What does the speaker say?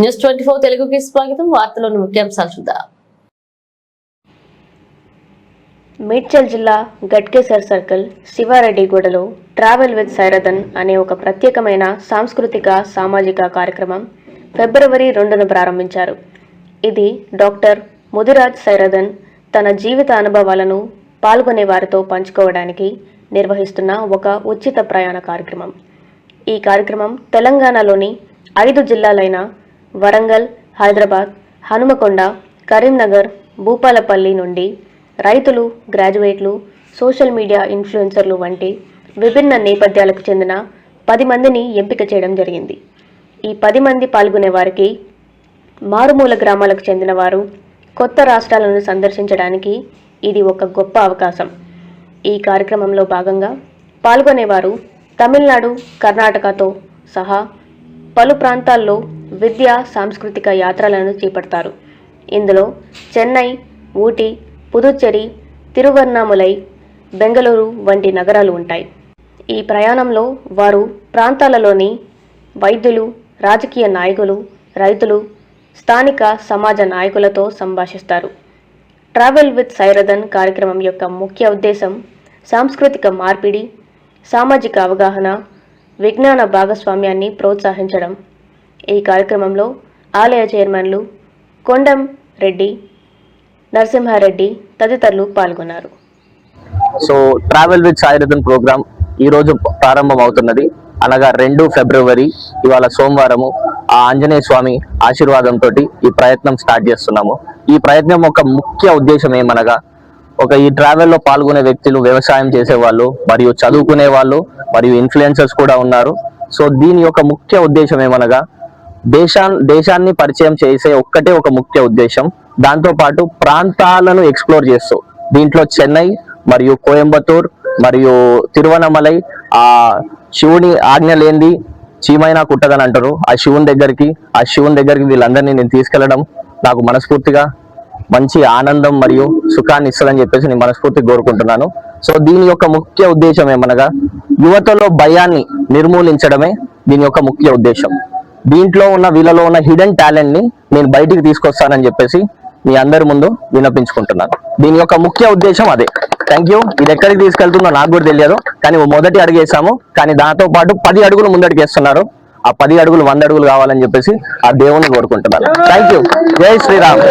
News twenty four తెలుగుకి స్వాగతం. వార్తలోని ముఖ్యాంశాలు చూద్దాం. మేడ్చల్ జిల్లా గట్కేసర్ సర్కిల్ శివారెడ్డిగూడలో ట్రావెల్ విత్ సైరథన్ అనే ఒక ప్రత్యేకమైన సాంస్కృతిక సామాజిక కార్యక్రమం ఫిబ్రవరి రెండున ప్రారంభించారు. ఇది డాక్టర్ ముదిరాజ్ సైరథన్ తన జీవిత అనుభవాలను పాల్గొనే వారితో పంచుకోవడానికి నిర్వహిస్తున్న ఒక ఉచిత ప్రయాణ కార్యక్రమం. ఈ కార్యక్రమం తెలంగాణలోని ఐదు జిల్లాలైన వరంగల్ హైదరాబాద్ హనుమకొండ కరీంనగర్ భూపాలపల్లి నుండి రైతులు గ్రాడ్యుయేట్లు సోషల్ మీడియా ఇన్ఫ్లుయెన్సర్లు వంటి విభిన్న నేపథ్యాలకు చెందిన పది మందిని ఎంపిక చేయడం జరిగింది. ఈ పది మంది పాల్గొనే వారికి మారుమూల గ్రామాలకు చెందిన వారు కొత్త రాష్ట్రాలను సందర్శించడానికి ఇది ఒక గొప్ప అవకాశం. ఈ కార్యక్రమంలో భాగంగా పాల్గొనేవారు తమిళనాడు కర్ణాటకతో సహా పలు ప్రాంతాల్లో విద్యా సాంస్కృతిక యాత్రలను చేపడతారు. ఇందులో చెన్నై ఊటీ పుదుచ్చేరి తిరువన్నాములై బెంగళూరు వంటి నగరాలు ఉంటాయి. ఈ ప్రయాణంలో వారు ప్రాంతాలలోని వైద్యులు రాజకీయ నాయకులు రైతులు స్థానిక సమాజ నాయకులతో సంభాషిస్తారు. ట్రావెల్ విత్ సైరథన్ కార్యక్రమం యొక్క ముఖ్య ఉద్దేశం సాంస్కృతిక మార్పిడి సామాజిక అవగాహన విజ్ఞాన భాగస్వామ్యాన్ని ప్రోత్సహించడం. ఈ కార్యక్రమంలో ఆలయ చైర్మన్లు కొండం రెడ్డి నరసింహారెడ్డి తదితరులు పాల్గొన్నారు. సో ట్రావెల్ విత్ సాయిరథన్ ప్రోగ్రామ్ ఈరోజు ప్రారంభం అవుతున్నది అనగా రెండు ఫిబ్రవరి ఇవాళ సోమవారము. ఆ ఆంజనేయ స్వామి ఆశీర్వాదంతో ఈ ప్రయత్నం స్టార్ట్ చేస్తున్నాము. ఈ ప్రయత్నం ఒక ముఖ్య ఉద్దేశం ఏమనగా ఒక ఈ ట్రావెల్లో పాల్గొనే వ్యక్తులు వ్యవసాయం చేసే వాళ్ళు మరియు చదువుకునే వాళ్ళు మరియు ఇన్ఫ్లుయెన్సర్స్ కూడా ఉన్నారు. సో దీని యొక్క ముఖ్య ఉద్దేశం ఏమనగా దేశా దేశాన్ని పరిచయం చేసే ఒక్కటే ఒక ముఖ్య ఉద్దేశం. దాంతో పాటు ప్రాంతాలను ఎక్స్ప్లోర్ చేస్తూ దీంట్లో చెన్నై మరియు కోయంబత్తూర్ మరియు తిరువనమలై ఆ శివుని ఆజ్ఞ లేనిది చీమైనా కుట్టదని అంటారు. ఆ శివుని దగ్గరికి ఆ శివుని దగ్గరికి వీళ్ళందరినీ నేను తీసుకెళ్ళడం నాకు మనస్ఫూర్తిగా మంచి ఆనందం మరియు సుఖాన్ని ఇస్తుందని చెప్పేసి నేను మనస్ఫూర్తిగా కోరుకుంటున్నాను. సో దీని యొక్క ముఖ్య ఉద్దేశం ఏమనగా యువతలో భయాన్ని నిర్మూలించడమే దీని యొక్క ముఖ్య ఉద్దేశం. దీంట్లో ఉన్న వీళ్ళలో ఉన్న హిడెన్ టాలెంట్ని నేను బయటికి తీసుకొస్తానని చెప్పేసి మీ అందరి ముందు విన్నపించుకుంటున్నాను. దీని యొక్క ముఖ్య ఉద్దేశం అదే. థ్యాంక్ యూ ఇది ఎక్కడికి తీసుకెళ్తుందో నాకు కూడా తెలియదు. కానీ మొదటి అడుగు వేసాము. కానీ దాంతో పాటు పది అడుగులు ముందడికి వేస్తున్నారు. ఆ పది అడుగులు వంద అడుగులు కావాలని చెప్పేసి ఆ దేవుని కోరుకుంటున్నాను. థ్యాంక్ యూ జై శ్రీరామ్.